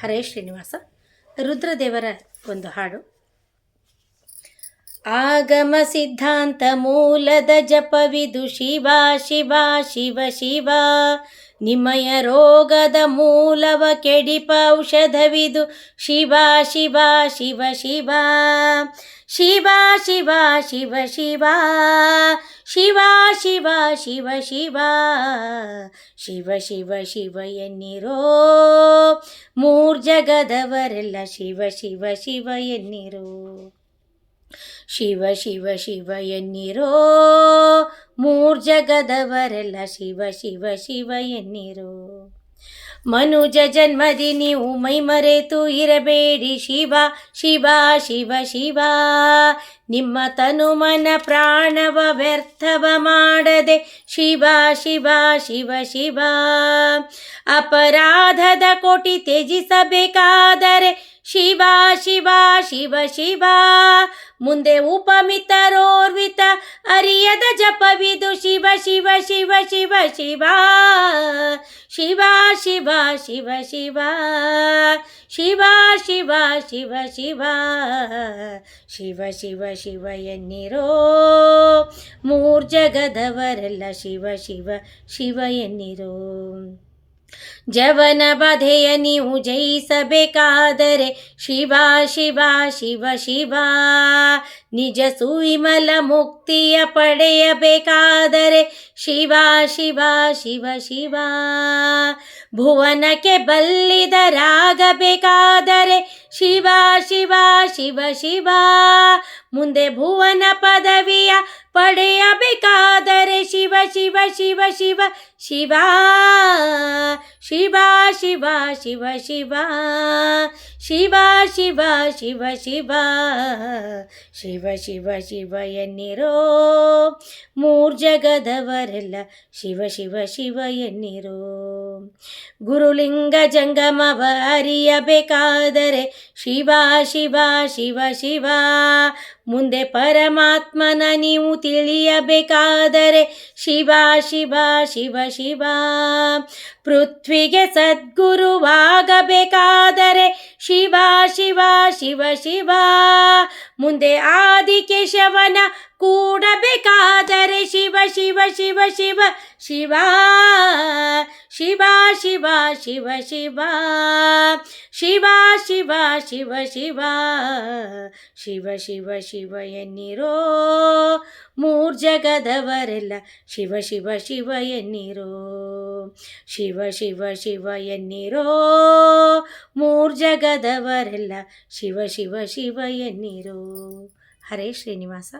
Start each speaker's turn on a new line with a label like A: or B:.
A: ಹರೇ ಶ್ರೀನಿವಾಸ, ರುದ್ರದೇವರ ಒಂದು ಹಾಡು. ಆಗಮ ಸಿದ್ಧಾಂತ ಮೂಲದ ಜಪವಿದು ಶಿವ ಶಿವ ಶಿವ ಶಿವ. ನಿಮಯ ರೋಗದ ಮೂಲವ ಕೆಡಿಪ ಔಷಧವಿದು ಶಿವ ಶಿವ ಶಿವ ಶಿವ. ಶಿವ ಶಿವ ಶಿವ ಶಿವ. ಶಿವ ಶಿವ ಶಿವ ಶಿವ. ಶಿವ ಶಿವ ಶಿವ ಎನ್ನಿರೋ ಮೂರ್ ಜಗದವರೆಲ್ಲ ಶಿವ ಶಿವ ಶಿವ ಎನ್ನಿರೋ. ಶಿವ ಶಿವ ಶಿವ ಎನ್ನಿರೋ ಮೂರ್ ಜಗದವರೆಲ್ಲ ಶಿವ ಶಿವ ಶಿವ ಎನ್ನಿರೋ. ಮನುಜ ಜನ್ಮದಿ ನೀವು ಮೈ ಮರೆತು ಇರಬೇಡಿ ಶಿವ ಶಿವ ಶಿವ ಶಿವ. ನಿಮ್ಮ ತನು ಮನ ಪ್ರಾಣವ ವ್ಯರ್ಥವ ಮಾಡದೆ ಶಿವ ಶಿವ ಶಿವ ಶಿವ. ಅಪರಾಧದ ಕೋಟಿ ತ್ಯಜಿಸಬೇಕಾದರೆ ಶಿವ ಶಿವ ಶಿವ ಶಿವ. ಮುಂದೆ ಉಪಮಿತರೋರ್ವಿತ ಅರಿಯದ ಜಪವಿದು ಶಿವ ಶಿವ ಶಿವ ಶಿವ ಶಿವ. ಶಿವ ಶಿವ ಶಿವ ಶಿವ. ಶಿವ ಶಿವ ಶಿವ ಶಿವ. ಶಿವ ಶಿವ ಶಿವ ಎನ್ನಿರೋ ಮೂರ್ ಜಗದವರೆಲ್ಲ ಶಿವ ಶಿವ ಶಿವ ಎನ್ನಿರೋ. ಜವನ ಬಧೆಯ ನೀವು ಜಯಿಸಬೇಕಾದರೆ ಶಿವ ಶಿವ ಶಿವ ಶಿವ. ನಿಜ ಸುವಿಮಲ ಮುಕ್ತಿಯ ಪಡೆಯಬೇಕಾದರೆ ಶಿವ ಶಿವ ಶಿವ ಶಿವ. ಭುವನಕ್ಕೆ ಬಲ್ಲಿದರಾಗಬೇಕಾದರೆ ಶಿವ ಶಿವ ಶಿವ ಶಿವ. ಮುಂದೆ ಭುವನ ಪದವಿಯ ಪಡೆಯಬೇಕಾದರೆ ಶಿವ ಶಿವ ಶಿವ ಶಿವ ಶಿವ ಶಿವ ಶಿವ ಶಿವ ಶಿವ ಶಿವ ಶಿವ ಶಿವ ಶಿವ ಶಿವ ಶಿವ ಶಿವ ಎನ್ನಿರೋ ಮೂರ್ ಜಗದವರೆಲ್ಲ ಶಿವ ಶಿವ ಶಿವ ಎನ್ನಿರೋ ಗುರುಲಿಂಗ ಜಂಗಮವ ಅರಿಯಬೇಕಾದರೆ ಶಿವ ಶಿವ ಶಿವ ಶಿವ ಮುಂದೆ ಪರಮಾತ್ಮನ ನೀವು ತಿಳಿಯಬೇಕಾದರೆ ಶಿವ ಶಿವ ಶಿವ ಶಿವ. ಪೃಥ್ವಿಗೆ ಸದ್ಗುರುವಾಗಬೇಕಾದರೆ ಶಿವ ಶಿವ ಶಿವ ಶಿವ. ಮುಂದೆ ಆದಿಕೇಶವನ ಕೂಡಬೇಕಾ ಶಿವ ಶಿವ ಶಿವ ಶಿವ ಶಿವ ಶಿವ ಶಿವ ಶಿವ ಶಿವ ಶಿವ ಶಿವ ಶಿವ ಶಿವ ಶಿವ ಶಿವ ಎನ್ನಿರೋ ಮೂರ್ ಜಗದವರೆಲ್ಲ ಶಿವ ಶಿವ ಶಿವ ಎನ್ನಿರೋ ಶಿವ ಶಿವ ಶಿವ ಎನ್ನಿರೋ ಮೂರ್ ಜಗದವರೆಲ್ಲ ಶಿವ ಶಿವ ಶಿವ ಎನ್ನಿರೋ ಹರೇ ಶ್ರೀನಿವಾಸ